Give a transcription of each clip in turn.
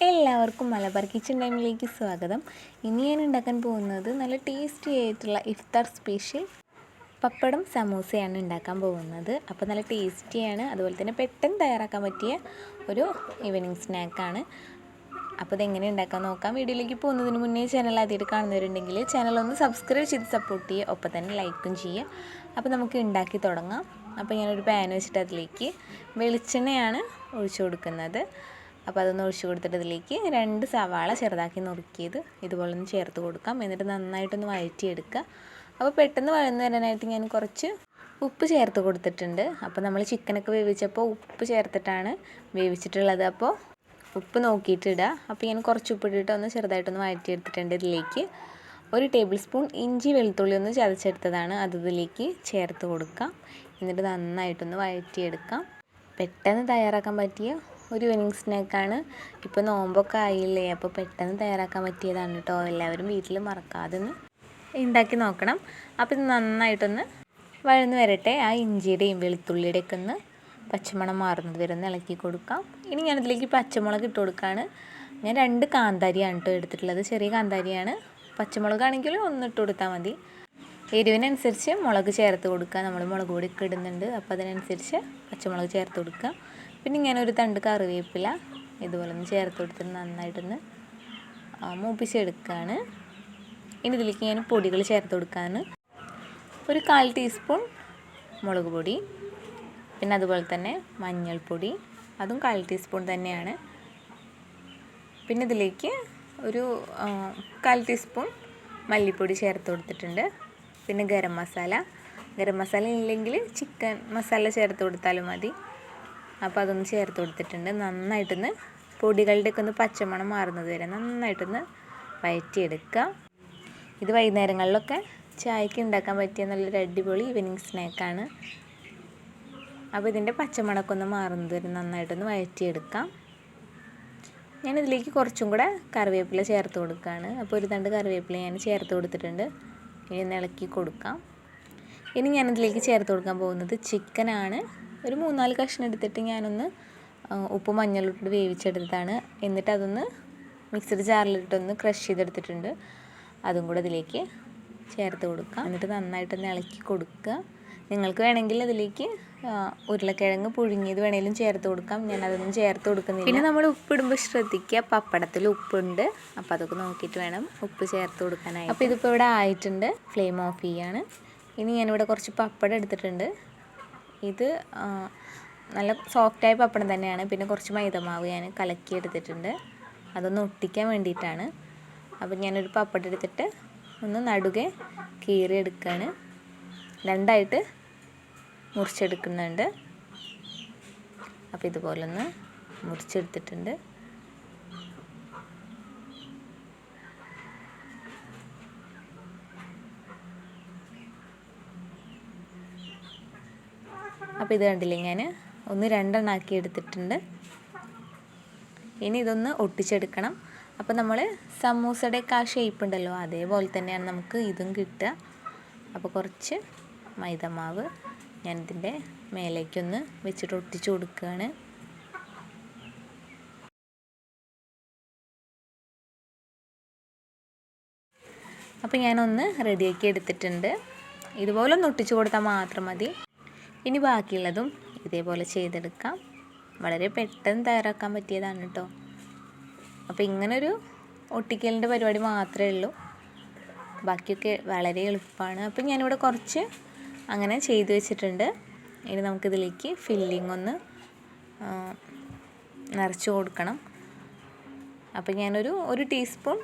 എല്ലാവർക്കും മലബാർ കിച്ചൺ ടൈമിലേക്ക് സ്വാഗതം. ഇനി ഞാൻ ഉണ്ടാക്കാൻ പോകുന്നത് നല്ല ടേസ്റ്റി ആയിട്ടുള്ള ഇഫ്താർ സ്പെഷ്യൽ പപ്പടം സമൂസയാണ് ഉണ്ടാക്കാൻ പോകുന്നത്. അപ്പോൾ നല്ല ടേസ്റ്റിയാണ് അതുപോലെ തന്നെ പെട്ടെന്ന് തയ്യാറാക്കാൻ പറ്റിയ ഒരു ഈവനിങ് സ്നാക്കാണ് അപ്പോൾ ഇതെങ്ങനെ ഉണ്ടാക്കാൻ നോക്കാം. വീഡിയോയിലേക്ക് പോകുന്നതിന് മുന്നേ ചാനൽ ആദ്യമായിട്ട് കാണുന്നവരുണ്ടെങ്കിൽ ചാനൽ ഒന്ന് സബ്സ്ക്രൈബ് ചെയ്ത് സപ്പോർട്ട് ചെയ്യുക. ഒപ്പം തന്നെ ലൈക്കും ചെയ്യുക. അപ്പോൾ നമുക്ക് ഉണ്ടാക്കി തുടങ്ങാം. അപ്പോൾ ഞാനൊരു പാൻ വെച്ചിട്ട് അതിലേക്ക് വെളിച്ചെണ്ണയാണ് ഒഴിച്ചു കൊടുക്കുന്നത്. അപ്പോൾ അതൊന്ന് ഒഴിച്ചു കൊടുത്തിട്ട് ഇതിലേക്ക് രണ്ട് സവാള ചെറുതാക്കി നുറുക്കിയത് ഇതുപോലെ ഒന്ന് ചേർത്ത് കൊടുക്കാം. എന്നിട്ട് നന്നായിട്ടൊന്ന് വഴറ്റിയെടുക്കുക. അപ്പോൾ പെട്ടെന്ന് വഴന്നു വരാനായിട്ട് ഞാൻ കുറച്ച് ഉപ്പ് ചേർത്ത് കൊടുത്തിട്ടുണ്ട്. അപ്പോൾ നമ്മൾ ചിക്കനൊക്കെ വേവിച്ചപ്പോൾ ഉപ്പ് ചേർത്തിട്ടാണ് വേവിച്ചിട്ടുള്ളത്. അപ്പോൾ ഉപ്പ് നോക്കിയിട്ട് ഇടുക അപ്പോൾ ഞാൻ കുറച്ച് ഉപ്പ് ഇട്ടിട്ട് ഒന്ന് ചെറുതായിട്ടൊന്ന് വഴറ്റിയെടുത്തിട്ടുണ്ട് ഇതിലേക്ക്. ഒരു ടേബിൾ സ്പൂൺ ഇഞ്ചി വെളുത്തുള്ളി ഒന്ന് ചതച്ചെടുത്തതാണ്. അത് ഇതിലേക്ക് ചേർത്ത് കൊടുക്കാം. എന്നിട്ട് നന്നായിട്ടൊന്ന് വഴറ്റിയെടുക്കാം. പെട്ടെന്ന് തയ്യാറാക്കാൻ പറ്റിയ ഒരു ഈവനിങ് സ്നാക്കാണ് ഇപ്പോൾ നോമ്പൊക്കെ ആയില്ലേ അപ്പോൾ പെട്ടെന്ന് തയ്യാറാക്കാൻ പറ്റിയതാണ് കേട്ടോ എല്ലാവരും വീട്ടിൽ മറക്കാതെ ഒന്ന് ഉണ്ടാക്കി നോക്കണം. അപ്പോൾ ഇത് നന്നായിട്ടൊന്ന് വഴന്ന് വരട്ടെ. ആ ഇഞ്ചിയുടെയും വെളുത്തുള്ളിയുടെയൊക്കെ ഒന്ന് പച്ചമണം മാറുന്നത് വരെ ഒന്ന് ഇളക്കി കൊടുക്കാം. ഇനി ഞാനിതിലേക്ക് പച്ചമുളക് ഇട്ട് കൊടുക്കുകയാണ് ഞാൻ രണ്ട് കാന്താരിയാണ് കേട്ടോ എടുത്തിട്ടുള്ളത്. ചെറിയ കാന്താരിയാണ്. പച്ചമുളകാണെങ്കിൽ ഒന്ന് ഇട്ട് കൊടുത്താൽ മതി. എരിവിനനുസരിച്ച് മുളക് ചേർത്ത് കൊടുക്കുക നമ്മൾ മുളക് പൊടിയൊക്കെ ഇടുന്നുണ്ട്. അപ്പോൾ അതിനനുസരിച്ച് പച്ചമുളക് ചേർത്ത് കൊടുക്കുക പിന്നെ ഞാനൊരു തണ്ട് കറിവേപ്പില ഇതുപോലെ ഒന്ന് ചേർത്ത് കൊടുത്തിട്ട് നന്നായിട്ടൊന്ന് മൂപ്പിച്ചെടുക്കുകയാണ് ഇനി ഇതിലേക്ക് ഞാൻ പൊടികൾ ചേർത്ത് കൊടുക്കുകയാണ് ഒരു കാൽ ടീസ്പൂൺ മുളക് പൊടി പിന്നെ അതുപോലെ തന്നെ മഞ്ഞൾപ്പൊടി അതും കാൽ ടീസ്പൂൺ തന്നെയാണ്. പിന്നെ ഇതിലേക്ക് ഒരു കാൽ ടീസ്പൂൺ മല്ലിപ്പൊടി ചേർത്ത് കൊടുത്തിട്ടുണ്ട്. പിന്നെ ഗരം മസാല. ഗരം മസാല ഇല്ലെങ്കിൽ ചിക്കൻ മസാല ചേർത്ത് കൊടുത്താലും മതി. അപ്പോൾ അതൊന്ന് ചേർത്ത് കൊടുത്തിട്ടുണ്ട്. നന്നായിട്ടൊന്ന് പൊടികളുടെയൊക്കെ ഒന്ന് പച്ചമണം മാറുന്നത് വരെ നന്നായിട്ടൊന്ന് വയറ്റിയെടുക്കുക ഇത് വൈകുന്നേരങ്ങളിലൊക്കെ ചായക്ക് ഉണ്ടാക്കാൻ പറ്റിയ നല്ലൊരു അടിപൊളി ഈവനിങ് സ്നാക്കാണ് അപ്പോൾ ഇതിന്റെ പച്ചമണമൊക്കെ ഒന്ന് മാറുന്നത് വരെ നന്നായിട്ടൊന്ന് വയറ്റിയെടുക്കാം. ഞാനിതിലേക്ക് കുറച്ചും കൂടെ കറിവേപ്പില ചേർത്ത് കൊടുക്കുകയാണ്. അപ്പോൾ ഒരു തണ്ട് കറിവേപ്പില ഞാൻ ചേർത്ത് കൊടുത്തിട്ടുണ്ട്. ഇനി ഒന്ന് ഇളക്കി കൊടുക്കാം. ഇനി ഞാനിതിലേക്ക് ചേർത്ത് കൊടുക്കാൻ പോകുന്നത് ചിക്കനാണ് ഒരു മൂന്നാൽ കഷ്ണം എടുത്തിട്ട് ഞാനൊന്ന് ഉപ്പ് മഞ്ഞളിട്ട് വേവിച്ചെടുത്തതാണ്. എന്നിട്ട് അതൊന്ന് മിക്സഡ് ജാറിലിട്ടൊന്ന് ക്രഷ് ചെയ്തെടുത്തിട്ടുണ്ട്. അതും കൂടെ ഇതിലേക്ക് ചേർത്ത് കൊടുക്കാം. എന്നിട്ട് നന്നായിട്ടൊന്ന് ഇളക്കി കൊടുക്കുക. നിങ്ങൾക്ക് വേണമെങ്കിൽ അതിലേക്ക് ഉരുളക്കിഴങ്ങ് പുഴുങ്ങിയത് വേണമെങ്കിലും ചേർത്ത് കൊടുക്കാം. ഞാൻ അതൊന്നും ചേർത്ത് കൊടുക്കുന്നില്ല. പിന്നെ നമ്മൾ ഉപ്പിടുമ്പോൾ ശ്രദ്ധിക്കുക. പപ്പടത്തിൽ ഉപ്പുണ്ട്. അപ്പോൾ അതൊക്കെ നോക്കിയിട്ട് വേണം ഉപ്പ് ചേർത്ത് കൊടുക്കാനായി അപ്പോൾ ഇതിപ്പോൾ ഇവിടെ ആയിട്ടുണ്ട്. ഫ്ലെയിം ഓഫ് ചെയ്യാണ്. ഇനി ഞാനിവിടെ കുറച്ച് പപ്പടം എടുത്തിട്ടുണ്ട്. ഇത് നല്ല സോഫ്റ്റായ പപ്പടം തന്നെയാണ്. പിന്നെ കുറച്ച് മൈദമാവ് ഞാൻ കലക്കി എടുത്തിട്ടുണ്ട് അതൊന്ന് ഒട്ടിക്കാൻ വേണ്ടിയിട്ടാണ്. അപ്പം ഞാനൊരു പപ്പടം എടുത്തിട്ട് ഒന്ന് നടുകെ കീറി എടുക്കുകയാണ് രണ്ടായിട്ട് മുറിച്ചെടുക്കുന്നുണ്ട്. അപ്പോൾ ഇതുപോലൊന്ന് മുറിച്ചെടുത്തിട്ടുണ്ട്. അപ്പോൾ ഇത് കണ്ടില്ലേ ഞാൻ ഒന്ന് രണ്ടെണ്ണാക്കി എടുത്തിട്ടുണ്ട്. ഇനി ഇതൊന്ന് ഒട്ടിച്ചെടുക്കണം. അപ്പോൾ നമ്മൾ സമൂസയുടെയൊക്കെ ആ ഷേപ്പ് ഉണ്ടല്ലോ അതേപോലെ തന്നെയാണ് നമുക്ക് ഇതും കിട്ടുക. അപ്പോൾ കുറച്ച് മൈദമാവ് ഞാനിതിന്റെ മേലേക്കൊന്ന് വെച്ചിട്ട് ഒട്ടിച്ചു കൊടുക്കുകയാണ്. അപ്പോൾ ഞാനൊന്ന് റെഡിയാക്കി എടുത്തിട്ടുണ്ട്. ഇതുപോലെ ഒന്ന് ഒട്ടിച്ചു കൊടുത്താൽ മാത്രം മതി. ഇനി ബാക്കിയുള്ളതും ഇതേപോലെ ചെയ്തെടുക്കാം. വളരെ പെട്ടെന്ന് തയ്യാറാക്കാൻ പറ്റിയതാണ് കേട്ടോ. അപ്പോൾ ഇങ്ങനൊരു ഒട്ടിക്കലിന്റെ പരിപാടി മാത്രമേ ഉള്ളൂ. ബാക്കിയൊക്കെ വളരെ എളുപ്പമാണ്. അപ്പം ഞാനിവിടെ കുറച്ച് അങ്ങനെ ചെയ്ത് വെച്ചിട്ടുണ്ട്. ഇനി നമുക്കിതിലേക്ക് ഫില്ലിംഗ് ഒന്ന് നിറച്ച് കൊടുക്കണം. അപ്പോൾ ഞാനൊരു ഒരു ടീസ്പൂൺ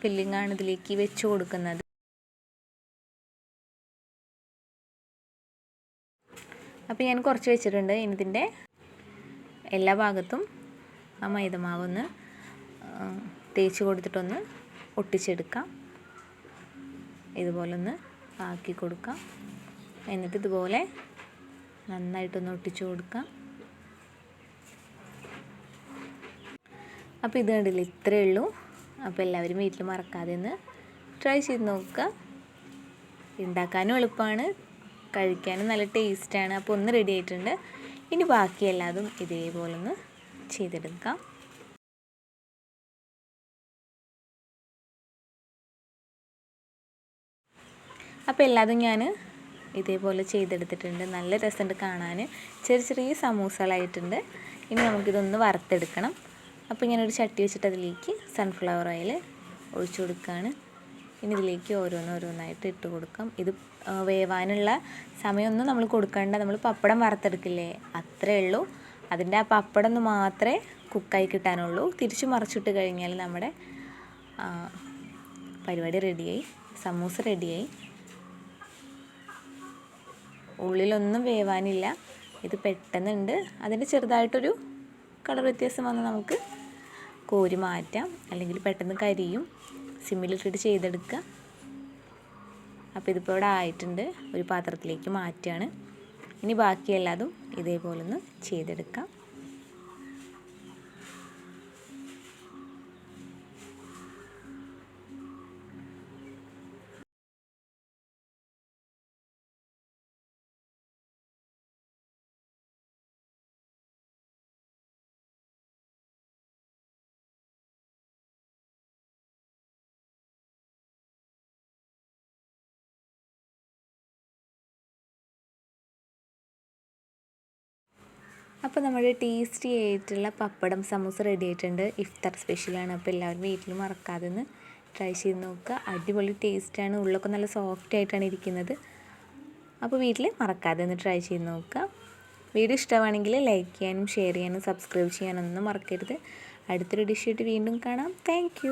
ഫില്ലിങ്ങാണ് ഇതിലേക്ക് വെച്ച് കൊടുക്കുന്നത്. അപ്പോൾ ഞാൻ കുറച്ച് വെച്ചിട്ടുണ്ട് ഇതിന്റെ എല്ലാ ഭാഗത്തും ആ മൈദമാവൊന്ന് തേച്ച് കൊടുത്തിട്ടൊന്ന് ഒട്ടിച്ചെടുക്കാം. ഇതുപോലൊന്ന് ആക്കി കൊടുക്കാം. എന്നിട്ട് ഇതുപോലെ നന്നായിട്ടൊന്ന് ഒട്ടിച്ചു കൊടുക്കാം. അപ്പോൾ ഇത് കണ്ടില്ല ഇത്രയേ ഉള്ളൂ. അപ്പോൾ എല്ലാവരും വീട്ടിൽ മറക്കാതെ ഒന്ന് ട്രൈ ചെയ്ത് നോക്കുക. ഉണ്ടാക്കാനും എളുപ്പമാണ്. കഴിക്കാനും നല്ല ടേസ്റ്റാണ്. അപ്പോൾ ഒന്ന് റെഡി ആയിട്ടുണ്ട്. ഇനി ബാക്കി എല്ലാതും ഇതേപോലെ ഒന്ന് ചെയ്തെടുക്കാം. അപ്പോൾ എല്ലാതും ഞാൻ ഇതേപോലെ ചെയ്തെടുത്തിട്ടുണ്ട്. നല്ല രസമുണ്ട് കാണാൻ. ചെറിയ ചെറിയ സമൂസകളായിട്ടുണ്ട്. ഇനി നമുക്കിതൊന്ന് വറുത്തെടുക്കണം. അപ്പോൾ ഞാനൊരു ചട്ടി വെച്ചിട്ട് അതിലേക്ക് സൺഫ്ലവർ ഓയിൽ ഒഴിച്ചു കൊടുക്കുകയാണ്. ഇനി ഇതിലേക്ക് ഓരോന്നോരോന്നായിട്ട് ഇട്ട് കൊടുക്കാം. ഇത് വേവാനുള്ള സമയമൊന്നും നമ്മൾ കൊടുക്കേണ്ട. നമ്മൾ പപ്പടം വറുത്തെടുക്കില്ലേ? അത്രേ ഉള്ളൂ. അതിന്റെ ആ പപ്പടം ഒന്ന് മാത്രമേ കുക്കായി കിട്ടാനുള്ളൂ. തിരിച്ചു മറിച്ചിട്ട് കഴിഞ്ഞാൽ നമ്മുടെ പരിപാടി റെഡിയായി. സമൂസ റെഡിയായി. ഉള്ളിലൊന്നും വേവാനില്ല. ഇത് പെട്ടെന്നുണ്ട്. അതിന്റെ ചെറുതായിട്ടൊരു കളർ വ്യത്യാസം വന്ന് നമുക്ക് കോരി മാറ്റാം. അല്ലെങ്കിൽ പെട്ടെന്ന് കരിയും. സിമ്മിലിട്ടിട്ട് ചെയ്തെടുക്കുക. അപ്പോൾ ഇതിപ്പോൾ ഇവിടെ ആയിട്ടുണ്ട്. ഒരു പാത്രത്തിലേക്ക് മാറ്റുകയാണ്. ഇനി ബാക്കി എല്ലാതും ഇതേപോലെ ഒന്ന് ചെയ്തെടുക്കാം. അപ്പോൾ നമ്മുടെ ടേസ്റ്റി ആയിട്ടുള്ള പപ്പടം സമൂസ റെഡി ആയിട്ടുണ്ട്. ഇഫ്താർ സ്പെഷ്യലാണ് അപ്പോൾ എല്ലാവരും വീട്ടിൽ മറക്കാതെ ഒന്ന് ട്രൈ ചെയ്ത് നോക്കുക. അടിപൊളി ടേസ്റ്റാണ് ഉള്ളൊക്കെ നല്ല സോഫ്റ്റ് ആയിട്ടാണ് ഇരിക്കുന്നത്. അപ്പോൾ വീട്ടിൽ മറക്കാതെ ഒന്ന് ട്രൈ ചെയ്ത് നോക്കുക. വീഡിയോ ഇഷ്ടമാണെങ്കിൽ ലൈക്ക് ചെയ്യാനും ഷെയർ ചെയ്യാനും സബ്സ്ക്രൈബ് ചെയ്യാനൊന്നും മറക്കരുത്. അടുത്തൊരു ഡിഷായിട്ട് വീണ്ടും കാണാം. താങ്ക്